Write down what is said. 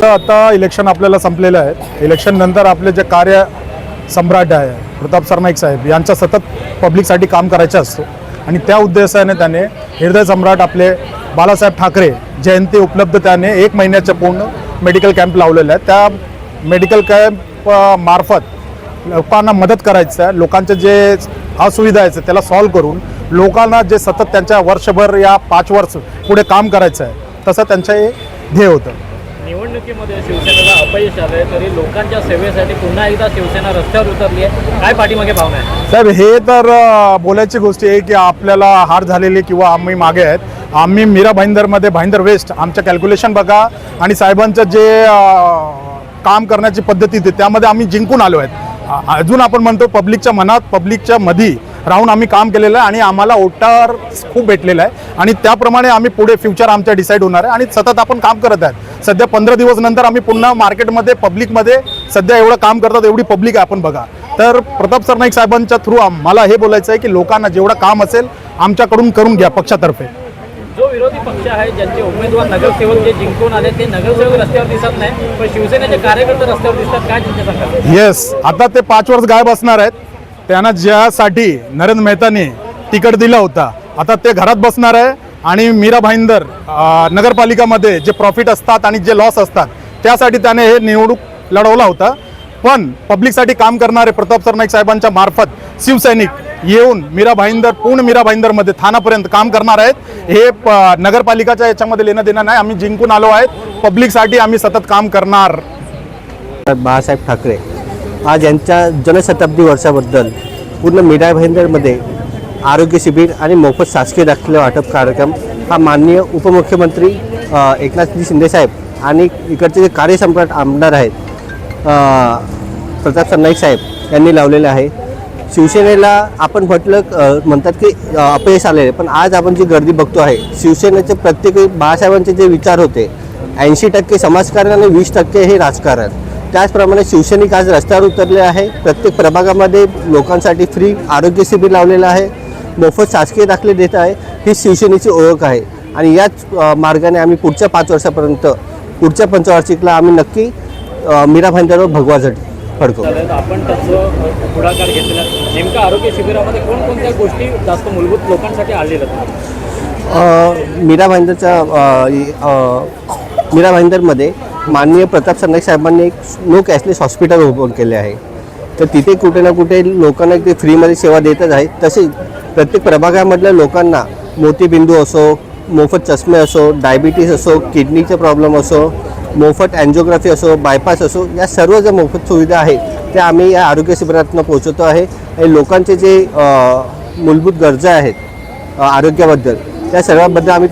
तर आता इलेक्शन आपल्याला संपलेलं आहे. इलेक्शन नंतर आपले जे कार्य सम्राट आहे प्रताप सरनाईक साहेब यांचा सतत पब्लिकसाठी काम करायचं असतो. आणि त्या उद्देशाने त्याने हृदय सम्राट आपले बालासाहेब ठाकरे जयंती उपलब्ध त्याने एक महिन्याचं पूर्ण मेडिकल कॅम्प लावलेला आहे. त्या मेडिकल कॅम्प मार्फत लोकांना मदत करायचं आहे. लोकांचे जे असुविधा आहे त्याला सॉल्व करून लोकांना जे सतत त्यांच्या वर्षभर या पाच वर्ष पुढे काम करायचं आहे तसं त्यांचं हे ध्येय होतं. निवडणुकीमध्ये शिवसेनेला अपयश आलंय तरी लोकांच्या सेवेसाठी पुन्हा एकदा शिवसेना रस्त्यावर उतरली आहे काय पाठीमागे भावना आहे? साहेब हे तर बोलायची गोष्टी आहे की आपल्याला हार झालेली किंवा आम्ही मागे आहेत. आम्ही मीरा भाईंदरमध्ये भाईंदर वेस्ट आमचं कॅल्क्युलेशन बघा. आणि साहेबांचं जे काम करण्याची पद्धती होती त्यामध्ये आम्ही जिंकून आलो आहेत. अजून आपण म्हणतो पब्लिकच्या मनात पब्लिकच्या मधी राहून आम्ही काम केलेलं आहे आणि आम्हाला ओटार खूप भेटलेला आहे. आणि त्याप्रमाणे आम्ही पुढे फ्युचर आमच्या डिसाईड होणार आहे आणि सतत आपण काम करत आहेत. सध्या पंधरा दिवस नंतर आम्ही पुन्हा मार्केटमध्ये पब्लिकमध्ये सध्या एवढं काम करतात एवढी पब्लिक आहे आपण बघा. तर प्रताप सरनाईक साहेबांच्या थ्रू मला हे बोलायचं आहे की लोकांना जेवढं काम असेल आमच्याकडून करून घ्या पक्षातर्फे. जो विरोधी पक्ष आहे ज्यांचे उमेदवार नगरसेवक जे जिंकून आले ते नगरसेवक रस्त्यावर दिसत नाही पण शिवसेनेचे कार्यकर्ते रस्त्यावर दिसतात. काय येस आता ते पाच वर्ष गायब असणार आहेत. त्यांना ज्यासाठी नरेंद्र मेहताने तिकीट दिला होता. आता ते घरात बसणार आहे. आणि मीरा भाईंदर नगरपालिकामध्ये जे प्रॉफिट असतात आणि जे लॉस असतात त्यासाठी त्याने हे निवडणूक लढवला होता. पण पब्लिकसाठी काम करणारे प्रताप सरनाईक साहेबांच्या मार्फत शिवसैनिक येऊन मीरा भाईंदर पूर्ण मीरा भाईंदरमध्ये थानापर्यंत काम करणार आहेत. हे प- नगरपालिकाच्या याच्यामध्ये लेणं देणं नाही. आम्ही जिंकून आलो आहेत. पब्लिकसाठी आम्ही सतत काम करणार. बाळासाहेब ठाकरे आज यांच्या जनशताब्दी वर्षाबद्दल पूर्ण मीरा भाईंदरमध्ये आरोग्य शिबिर आणि मोफत शासकीय दाखले वाटप कार्यक्रम हा माननीय उपमुख्यमंत्री एकनाथजी शिंदेसाहेब आणि इकडचे जे कार्यसम्राट आमदार आहेत प्रताप सरनाईक साहेब यांनी लावलेले आहे. शिवसेनेला आपण म्हटलं म्हणतात की अपयश आलेले पण आज आपण जी गर्दी बघतो आहे शिवसेनेचे प्रत्येक बाळासाहेबांचे जे विचार होते ऐंशी टक्के समाजकारण आणि वीस टक्के हे राजकारण. त्याचप्रमाणे शिवसैनिक आज रस्त्यावर उतरले आहे. प्रत्येक प्रभागामध्ये लोकांसाठी फ्री आरोग्य शिबिर लावलेलं आहे. मोफत शासकीय दाखले देत आहे ही शिवसेनेची ओळख आहे. आणि याच मार्गाने आम्ही पुढच्या पाच वर्षापर्यंत पुढच्या पंचवार्षिकला आम्ही नक्की मीरा भाईंदरवर भगवा झट फडकू आपण त्याचं पुढाकार घेतलेला. आहे. नेमकं आरोग्य शिबिरामध्ये कोणकोणत्या गोष्टी जास्त मूलभूत लोकांसाठी आणलेल्या मीरा भाईंदरच्या मीरा भाईंदरमध्ये माननीय प्रताप सरनाईक साहेबांनी एक नो कॅशलेस हॉस्पिटल ओपन केले आहे. तर तिथे कुठे ना कुठे लोकांना ते फ्रीमध्ये सेवा देतच आहेत. तसे प्रत्येक प्रभागामधल्या लोकांना मोतीबिंदू असो मोफत चष्मे असो डायबिटीस असो किडनीचे प्रॉब्लेम असो मोफत अँजिओग्राफी असो बायपास असो या सर्व ज्या मोफत सुविधा आहेत त्या आम्ही या आरोग्य शिबिरातून पोहोचवतो आहे. आणि लोकांचे जे मूलभूत गरजा आहेत आरोग्याबद्दल त्या सर्वांबद्दल आम्ही